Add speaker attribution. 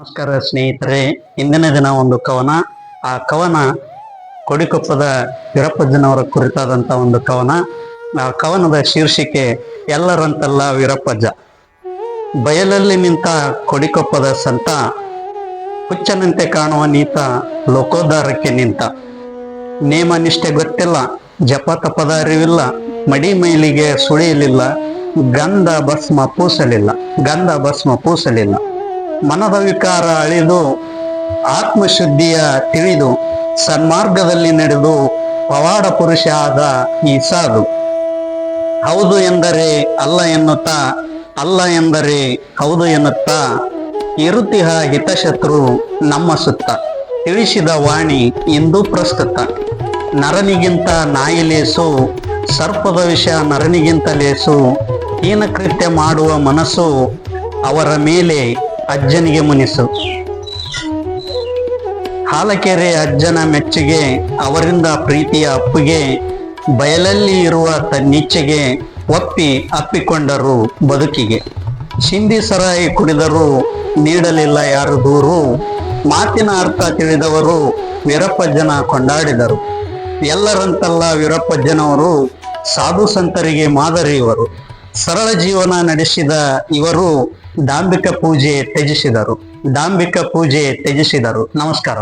Speaker 1: ನಮಸ್ಕಾರ ಸ್ನೇಹಿತರೆ. ಇಂದಿನ ದಿನ ಒಂದು ಕವನ. ಆ ಕವನ ಕೊಡಿಕೊಪ್ಪದ ವೀರಪ್ಪಜ್ಜನವರ ಕುರಿತಾದಂಥ ಒಂದು ಕವನ. ಆ ಕವನದ ಶೀರ್ಷಿಕೆ, ಎಲ್ಲರಂತಲ್ಲ ವೀರಪ್ಪಜ್ಜ ಬಯಲಲ್ಲಿ ನಿಂತ ಕೊಡಿಕೊಪ್ಪದ ಸಂತ, ಹುಚ್ಚನಂತೆ ಕಾಣುವ ನೀತ ಲೋಕೋದ್ಧಾರಕ್ಕೆ ನಿಂತ. ನೇಮ ನಿಷ್ಠೆ ಗೊತ್ತಿಲ್ಲ, ಜಪ ತಪದ ಅರಿವಿಲ್ಲ, ಮಡಿ ಮೈಲಿಗೆ ಸುಳಿಯಲಿಲ್ಲ, ಗಂಧ ಭಸ್ಮ ಪೂಸಲಿಲ್ಲ, ಗಂಧ ಭಸ್ಮ ಪೂಸಲಿಲ್ಲ. ಮನದ ವಿಕಾರ ಅಳಿದು, ಆತ್ಮಶುದ್ಧಿಯ ತಿಳಿದು, ಸನ್ಮಾರ್ಗದಲ್ಲಿ ನಡೆದು, ಪವಾಡ ಪುರುಷ ಆದ ಈ ಸಾಧು. ಹೌದು ಎಂದರೆ ಅಲ್ಲ ಎನ್ನುತ್ತಾ, ಅಲ್ಲ ಎಂದರೆ ಹೌದು ಎನ್ನುತ್ತಾ, ಇರುತಿಹ ಹಿತಶತ್ರು ನಮ್ಮ ಸುತ್ತ. ತಿಳಿಸಿದ ವಾಣಿ ಇಂದು ಪ್ರಸ್ತುತ. ನರನಿಗಿಂತ ನಾಯಿ ಲೇಸು, ಸರ್ಪದ ವಿಷ ನರನಿಗಿಂತ ಲೇಸು ಹೀನ ಕೃತ್ಯ ಮಾಡುವ ಮನಸ್ಸು ಅವರ ಮೇಲೆ ಅಜ್ಜನಿಗೆ ಮುನಿಸು. ಹಾಲಕೆರೆ ಅಜ್ಜನ ಮೆಚ್ಚುಗೆ, ಅವರಿಂದ ಪ್ರೀತಿಯ ಅಪ್ಪುಗೆ, ಬಯಲಲ್ಲಿ ಇರುವ ತನ್ನಿಚ್ಛೆಗೆ ಒಪ್ಪಿ ಅಪ್ಪಿಕೊಂಡರು ಬದುಕಿಗೆ. ಶಿಂದಿ ಸರಾಯಿ ಕುಡಿದರು ನೀಡಲಿಲ್ಲ ಯಾರು ದೂರು, ಮಾತಿನ ಅರ್ಥ ತಿಳಿದವರು ವೀರಪ್ಪಜ್ಜನ ಕೊಂಡಾಡಿದರು. ಎಲ್ಲರಂತಲ್ಲ ವೀರಪ್ಪಜ್ಜನವರು ಸಾಧು ಸಂತರಿಗೆ ಮಾದರಿ ಇವರು ಸರಳ ಜೀವನ ನಡೆಸಿದ ಇವರು ದಾಂಬಿಕ ಪೂಜೆ ತ್ಯಜಿಸಿದರು. ದಾಂಬಿಕ ಪೂಜೆ ತ್ಯಜಿಸಿದರು. ನಮಸ್ಕಾರ.